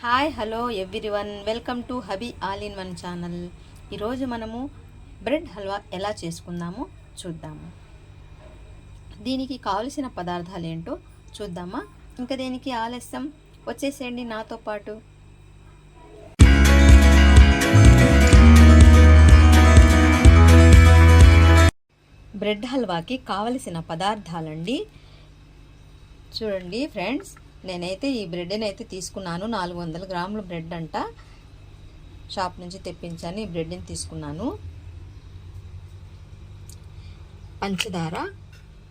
Hi hello everyone. Welcome to hobby all in one channel. ఈరోజు మనము bread halwa ఎలా చేసుకుందామో చూద్దాము. దీనికి కావలసిన పదార్థాలు ఏంటో చూద్దామా? ఇంకా దేనికి ఆలస్యం వచ్చేసేయండి నాతో పాటు. బ్రెడ్ హల్వాకి కావలసిన పదార్థాలండి. చూడండి ఫ్రెండ్స్ నేనైతే ఈ బ్రెడ్ని అయితే తీసుకున్నాను. నాలుగు వందల గ్రాముల బ్రెడ్ అంట. షాప్ నుంచి తెప్పించాను. ఈ బ్రెడ్ని తీసుకున్నాను. పంచదార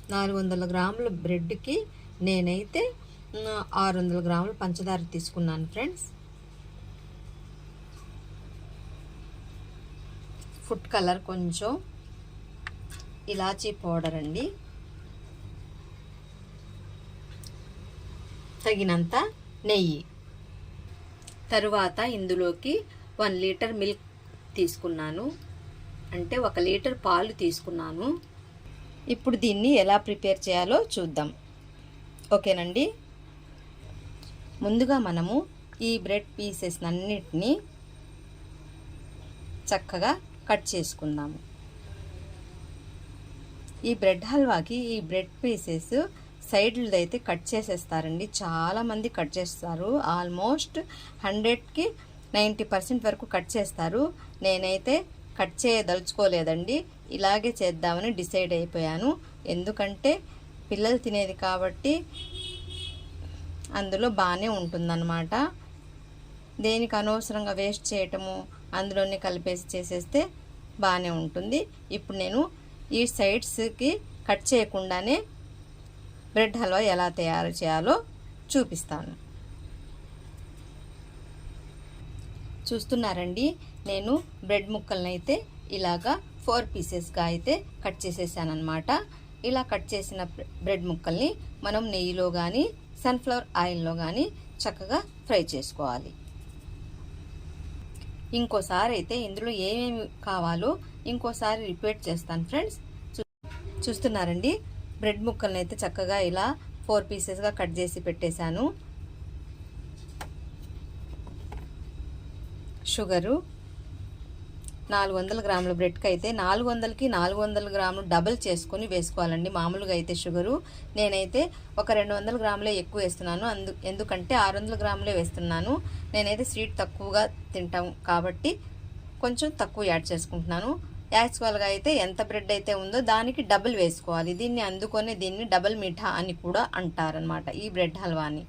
నాలుగు వందల గ్రాముల బ్రెడ్కి నేనైతే ఆరు వందల గ్రాముల పంచదార తీసుకున్నాను ఫ్రెండ్స్. ఫుడ్ కలర్ కొంచెం ఇలాచీ పౌడర్ అండి. తగినంత నెయ్యి. తరువాత ఇందులోకి వన్ లీటర్ మిల్క్ తీసుకున్నాను. అంటే ఒక లీటర్ పాలు తీసుకున్నాను. ఇప్పుడు దీన్ని ఎలా ప్రిపేర్ చేయాలో చూద్దాం. ఓకేనండి? ముందుగా మనము ఈ బ్రెడ్ పీసెస్ అన్నిటినీ చక్కగా కట్ చేసుకుందాము. ఈ బ్రెడ్ హల్వాకి ఈ బ్రెడ్ పీసెస్ సైడ్లది అయితే కట్ చేసేస్తారండి. చాలామంది కట్ చేస్తారు. ఆల్మోస్ట్ హండ్రెడ్కి నైంటీ పర్సెంట్ వరకు కట్ చేస్తారు. నేనైతే కట్ చేయదలుచుకోలేదండి. ఇలాగే చేద్దామని డిసైడ్ అయిపోయాను. ఎందుకంటే పిల్లలు తినేది కాబట్టి అందులో బాగానే ఉంటుందన్నమాట. దేనికి అనవసరంగా వేస్ట్ చేయటము అందులోనే కలిపేసి చేసేస్తే బాగానే ఉంటుంది. ఇప్పుడు నేను ఈ సైడ్స్కి కట్ చేయకుండానే బ్రెడ్ హల్వా ఎలా తయారు చేయాలో చూపిస్తాను. చూస్తున్నారండి నేను బ్రెడ్ ముక్కలను అయితే ఇలాగా ఫోర్ పీసెస్గా అయితే కట్ చేసేసానమాట ఇలా కట్ చేసిన బ్రెడ్ ముక్కల్ని మనం నెయ్యిలో కానీ సన్ఫ్లవర్ ఆయిల్లో కానీ చక్కగా ఫ్రై చేసుకోవాలి. ఇంకోసారి అయితే ఇందులో ఏమేమి కావాలో ఇంకోసారి రిపీట్ చేస్తాను ఫ్రెండ్స్. చూస్తున్నారండి బ్రెడ్ ముక్కల్ని అయితే చక్కగా ఇలా ఫోర్ పీసెస్గా కట్ చేసి పెట్టేశాను. షుగరు నాలుగు వందల గ్రాముల బ్రెడ్కి అయితే నాలుగు వందలకి నాలుగు వందల గ్రాములు డబల్ చేసుకొని వేసుకోవాలండి. మామూలుగా అయితే షుగరు. నేనైతే ఒక రెండు వందల గ్రాములే ఎక్కువ వేస్తున్నాను. అందు ఎందుకంటే ఆరు వందల గ్రాములే వేస్తున్నాను. నేనైతే స్వీట్ తక్కువగా తింటాం కాబట్టి కొంచెం తక్కువ యాడ్ చేసుకుంటున్నాను. యాక్చువల్గా అయితే ఎంత బ్రెడ్ అయితే ఉందో దానికి డబుల్ వేసుకోవాలి. దీన్ని అందుకొని దీన్ని డబుల్ మిఠా అని కూడా అంటారనమాట ఈ బ్రెడ్ హల్వాని.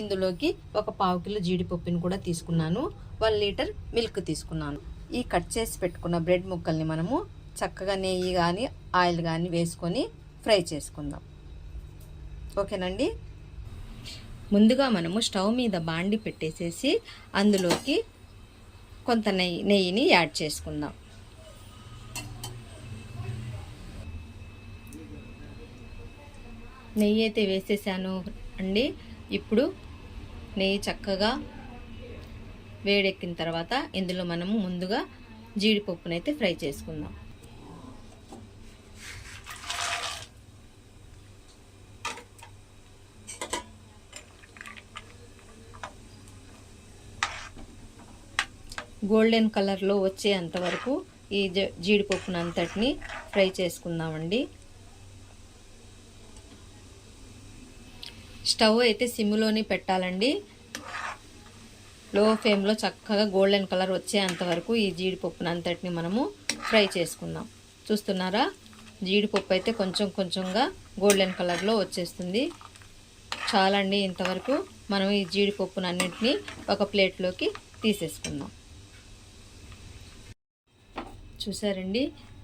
ఇందులోకి ఒక పావు కిలో జీడిపప్పుని కూడా తీసుకున్నాను. వన్ లీటర్ మిల్క్ తీసుకున్నాను. ఈ కట్ చేసి పెట్టుకున్న బ్రెడ్ ముక్కల్ని మనము చక్కగా నెయ్యి కానీ ఆయిల్ కానీ వేసుకొని ఫ్రై చేసుకుందాం. ఓకేనండి? ముందుగా మనము స్టవ్ మీద బాండి పెట్టేసేసి అందులోకి కొంత నెయ్యి నెయ్యిని యాడ్ చేసుకుందాం. నెయ్యి అయితే వేసేసాను అండి. ఇప్పుడు నెయ్యి చక్కగా వేడెక్కిన తర్వాత ఇందులో మనము ముందుగా జీడిపప్పునైతే ఫ్రై చేసుకుందాం. గోల్డెన్ కలర్లో వచ్చేంత వరకు ఈ జీడిపప్పునంతటిని ఫ్రై చేసుకుందామండి. స్టవ్ అయితే సిమ్లోనే పెట్టాలండి. లో ఫ్లేమ్లో చక్కగా గోల్డెన్ కలర్ వచ్చేంత వరకు ఈ జీడిపప్పును అంతటిని మనము ఫ్రై చేసుకుందాం. చూస్తున్నారా? జీడిపప్పు అయితే కొంచెం కొంచెంగా గోల్డెన్ కలర్లో వచ్చేస్తుంది. చాలండి ఇంతవరకు మనం ఈ జీడిపప్పును అన్నింటినీ ఒక ప్లేట్లోకి తీసేసుకుందాం. చూసారండి?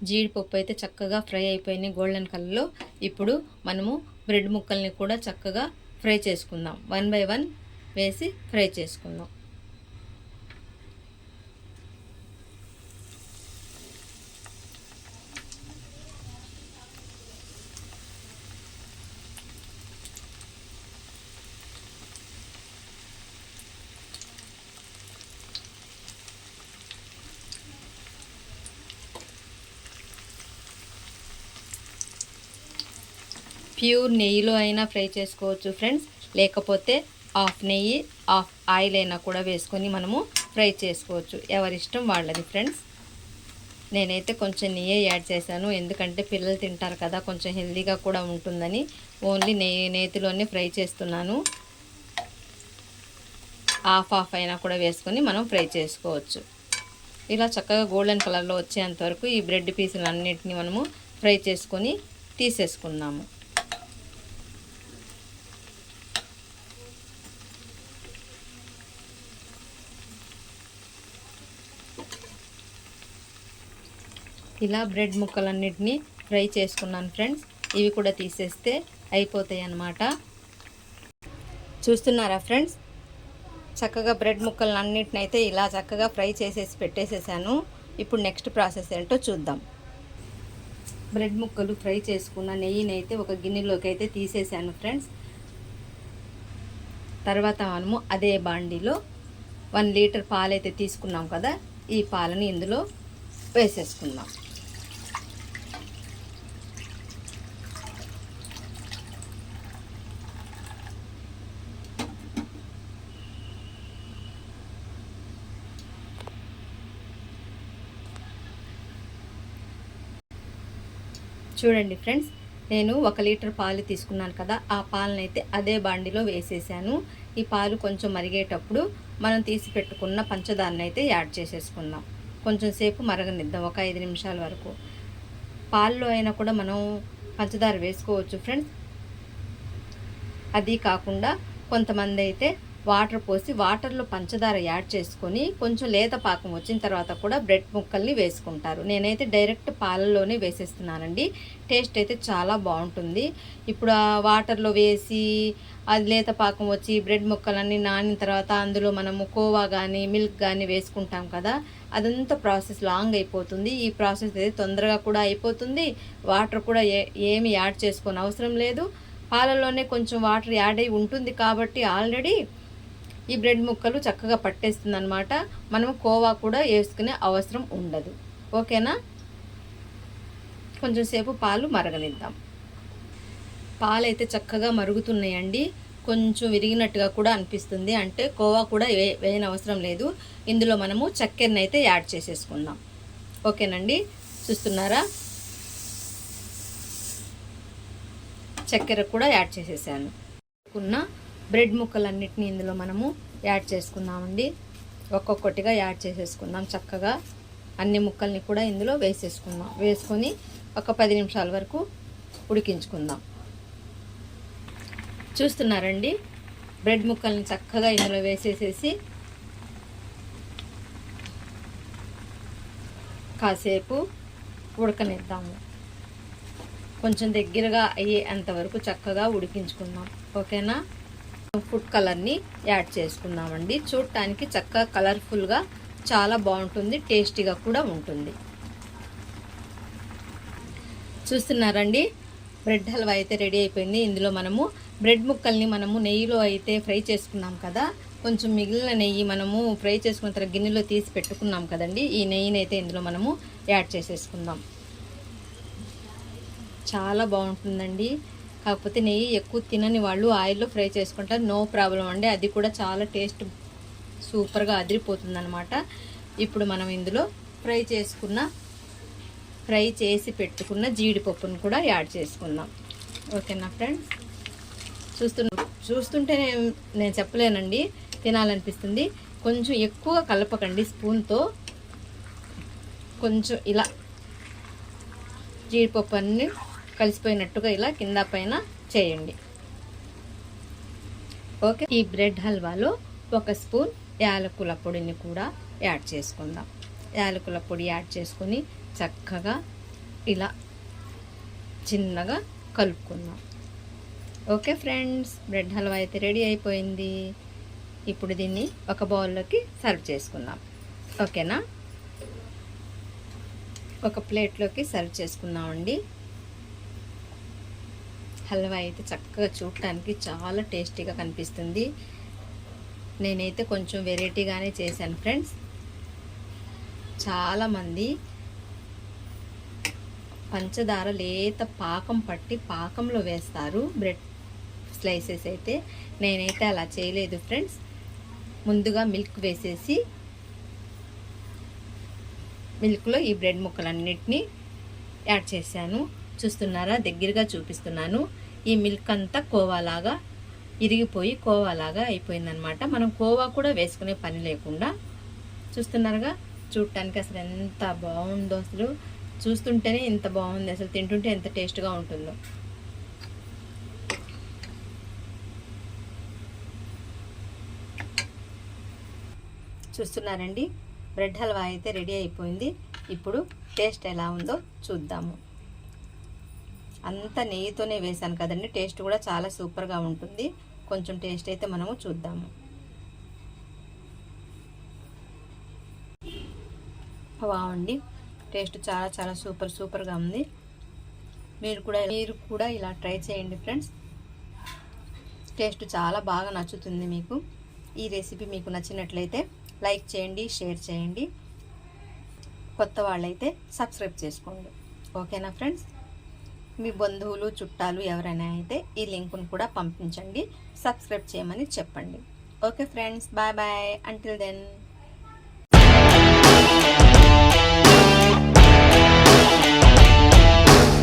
జీడిపప్పు అయితే చక్కగా ఫ్రై అయిపోయినాయి గోల్డెన్ కలర్లో. ఇప్పుడు మనము బ్రెడ్ ముక్కల్ని కూడా చక్కగా ఫ్రై చేసుకుందాం. వన్ బై వన్ వేసి ఫ్రై చేసుకుందాం. ప్యూర్ నెయ్యిలో అయినా ఫ్రై చేసుకోవచ్చు ఫ్రెండ్స్. లేకపోతే హాఫ్ నెయ్యి హాఫ్ ఆయిల్ అయినా కూడా వేసుకొని మనము ఫ్రై చేసుకోవచ్చు. ఎవరిష్టం వాళ్ళది ఫ్రెండ్స్. నేనైతే కొంచెం నెయ్యి యాడ్ చేశాను. ఎందుకంటే పిల్లలు తింటారు కదా కొంచెం హెల్దీగా కూడా ఉంటుందని ఓన్లీ నెయ్యి నేతిలోనే ఫ్రై చేస్తున్నాను. హాఫ్ హాఫ్ అయినా కూడా వేసుకొని మనం ఫ్రై చేసుకోవచ్చు. ఇలా చక్కగా గోల్డెన్ కలర్లో వచ్చేంత వరకు ఈ బ్రెడ్ పీసులు అన్నిటిని మనము ఫ్రై చేసుకొని తీసేసుకున్నాము. ఇలా బ్రెడ్ ముక్కలన్నిటినీ ఫ్రై చేసుకున్నాను ఫ్రెండ్స్. ఇవి కూడా తీసేస్తే అయిపోతాయి అన్నమాట. చూస్తున్నారా ఫ్రెండ్స్? చక్కగా బ్రెడ్ ముక్కలను అయితే ఇలా చక్కగా ఫ్రై చేసేసి పెట్టేసేసాను. ఇప్పుడు నెక్స్ట్ ప్రాసెస్ ఏంటో చూద్దాం. బ్రెడ్ ముక్కలు ఫ్రై చేసుకున్న నెయ్యిని అయితే ఒక గిన్నెలోకి అయితే తీసేసాను ఫ్రెండ్స్. తర్వాత మనము అదే బాండీలో వన్ లీటర్ పాలు అయితే తీసుకున్నాం కదా ఈ పాలని ఇందులో వేసేసుకుందాం. చూడండి ఫ్రెండ్స్ నేను ఒక లీటర్ పాలు తీసుకున్నాను కదా ఆ పాలనైతే అదే బాండిలో వేసేసాను. ఈ పాలు కొంచెం మరిగేటప్పుడు మనం తీసి పెట్టుకున్న పంచదారనైతే అయితే యాడ్ చేసేసుకుందాం. కొంచెం సేపు మరగనిద్దాం ఒక ఐదు నిమిషాల వరకు. పాల్లో అయినా కూడా మనం పంచదార వేసుకోవచ్చు ఫ్రెండ్స్. అది కాకుండా కొంతమంది అయితే వాటర్ పోసి వాటర్లో పంచదార యాడ్ చేసుకొని కొంచెం లేత పాకం వచ్చిన తర్వాత కూడా బ్రెడ్ ముక్కల్ని వేసుకుంటారు. నేనైతే డైరెక్ట్ పాలల్లోనే వేసేస్తున్నానండి. టేస్ట్ అయితే చాలా బాగుంటుంది. ఇప్పుడు ఆ వాటర్లో వేసి అది లేత పాకం వచ్చి బ్రెడ్ ముక్కలన్నీ నానిన తర్వాత అందులో మనము కోవా కానీ మిల్క్ కానీ వేసుకుంటాం కదా అదంతా ప్రాసెస్ లాంగ్ అయిపోతుంది. ఈ ప్రాసెస్ అయితే తొందరగా కూడా అయిపోతుంది. వాటర్ కూడా ఏ ఏమి యాడ్ చేసుకొని అవసరం లేదు. పాలల్లోనే కొంచెం వాటర్ యాడ్ అయి ఉంటుంది కాబట్టి ఆల్రెడీ ఈ బ్రెడ్ ముక్కలు చక్కగా పట్టేస్తుంది అనమాట మనం కోవా కూడా వేసుకునే అవసరం ఉండదు. ఓకేనా? కొంచెం సేపు పాలు మరగనిద్దాం. పాలు అయితే చక్కగా మరుగుతున్నాయండి. కొంచెం విరిగినట్టుగా కూడా అనిపిస్తుంది. అంటే కోవా కూడా వే వేయని అవసరం లేదు. ఇందులో మనము చక్కెరని అయితే యాడ్ చేసేసుకుందాం. ఓకేనండి? చూస్తున్నారా? చక్కెర కూడా యాడ్ చేసేసాను. ఉన్న బ్రెడ్ ముక్కలన్నిటిని ఇందులో మనము యాడ్ చేసుకుందామండి. ఒక్కొక్కటిగా యాడ్ చేసేసుకుందాం చక్కగా. అన్ని ముక్కల్ని కూడా ఇందులో వేసేసుకుందాం. వేసుకొని ఒక పది నిమిషాల వరకు ఉడికించుకుందాం. చూస్తున్నారండి? బ్రెడ్ ముక్కల్ని చక్కగా ఇందులో వేసేసేసి కాసేపు ఉడకనిద్దాము. కొంచెం దగ్గరగా అయ్యే అంతవరకు చక్కగా ఉడికించుకుందాం. ఓకేనా? ఫుడ్ కలర్ని యాడ్ చేసుకున్నామండి చూడటానికి చక్కగా కలర్ఫుల్గా చాలా బాగుంటుంది టేస్టీగా కూడా ఉంటుంది. చూస్తున్నారండి? బ్రెడ్ హల్వా అయితే రెడీ అయిపోయింది. ఇందులో మనము బ్రెడ్ ముక్కల్ని మనము నెయ్యిలో అయితే ఫ్రై చేసుకున్నాం కదా. కొంచెం మిగిలిన నెయ్యి మనము ఫ్రై చేసుకున్న తర్వాత గిన్నెలో తీసి పెట్టుకున్నాం కదండి. ఈ నెయ్యిని అయితే ఇందులో మనము యాడ్ చేసేసుకుందాం. చాలా బాగుంటుందండి. కాకపోతే నెయ్యి ఎక్కువ తినని వాళ్ళు ఆయిల్లో ఫ్రై చేసుకుంటారు. నో ప్రాబ్లం అండి. అది కూడా చాలా టేస్ట్ సూపర్గా అదిరిపోతుంది అనమాట ఇప్పుడు మనం ఇందులో ఫ్రై చేసుకున్న ఫ్రై చేసి పెట్టుకున్న జీడిపప్పును కూడా యాడ్ చేసుకుందాం. ఓకేనా ఫ్రెండ్స్? చూస్తున్న చూస్తుంటే నేను చెప్పలేనండి. తినాలనిపిస్తుంది. కొంచెం ఎక్కువ కలపకండి స్పూన్తో. కొంచెం ఇలా జీడిపప్పు అన్నీ కలిసిపోయినట్టుగా ఇలా కింద పైన చేయండి. ఓకే ఈ బ్రెడ్ హల్వాలో ఒక స్పూన్ యాలకుల పొడిని కూడా యాడ్ చేసుకుందాం. యాలకుల పొడి యాడ్ చేసుకొని చక్కగా ఇలా చిన్నగా కలుపుకుందాం. ఓకే ఫ్రెండ్స్ బ్రెడ్ హల్వా అయితే రెడీ అయిపోయింది. ఇప్పుడు దీన్ని ఒక బౌల్లోకి సర్వ్ చేసుకుందాం. ఓకేనా? ఒక ప్లేట్లోకి సర్వ్ చేసుకుందామండి. హల్వా అయితే చక్కగా చూడటానికి చాలా టేస్టీగా కనిపిస్తుంది. నేనైతే కొంచెం వెరైటీగానే చేశాను ఫ్రెండ్స్. చాలామంది పంచదార లేత పాకం పట్టి పాకంలో వేస్తారు. బ్రెడ్ స్లైసెస్ అయితే నేనైతే అలా చేయలేదు ఫ్రెండ్స్. ముందుగా మిల్క్ వేసేసి మిల్క్లో ఈ బ్రెడ్ ముక్కలన్నిటినీ యాడ్ చేశాను. చూస్తున్నారా? దగ్గరగా చూపిస్తున్నాను. ఈ మిల్క్ అంతా కోవాలాగా ఇరిగిపోయి కోవాలాగా అయిపోయిందనమాట మనం కోవా కూడా వేసుకునే పని లేకుండా చూస్తున్నారుగా? చూడటానికి అసలు ఎంత బాగుందో అసలు. చూస్తుంటేనే ఇంత బాగుంది. అసలు తింటుంటే ఎంత టేస్ట్గా ఉంటుందో. చూస్తున్నారండి. బ్రెడ్ హల్వా అయితే రెడీ అయిపోయింది. ఇప్పుడు టేస్ట్ ఎలా ఉందో చూద్దాము. అంత నెయ్యితోనే వేసాను కదండి. టేస్ట్ కూడా చాలా సూపర్గా ఉంటుంది. కొంచెం టేస్ట్ అయితే మనము చూద్దాము. బాగుంది టేస్ట్ చాలా చాలా సూపర్ సూపర్గా ఉంది. మీరు కూడా మీరు కూడా ఇలా ట్రై చేయండి ఫ్రెండ్స్. టేస్ట్ చాలా బాగా నచ్చుతుంది మీకు. ఈ రెసిపీ మీకు నచ్చినట్లయితే లైక్ చేయండి షేర్ చేయండి. కొత్త వాళ్ళైతే సబ్స్క్రైబ్ చేసుకోండి. ఓకేనా ఫ్రెండ్స్? మీ బంధువులు చుట్టాలు ఎవరైనా అయితే ఈ లింకును కూడా పంపించండి. సబ్స్క్రైబ్ చేయమని చెప్పండి. Okay friends bye bye. Until then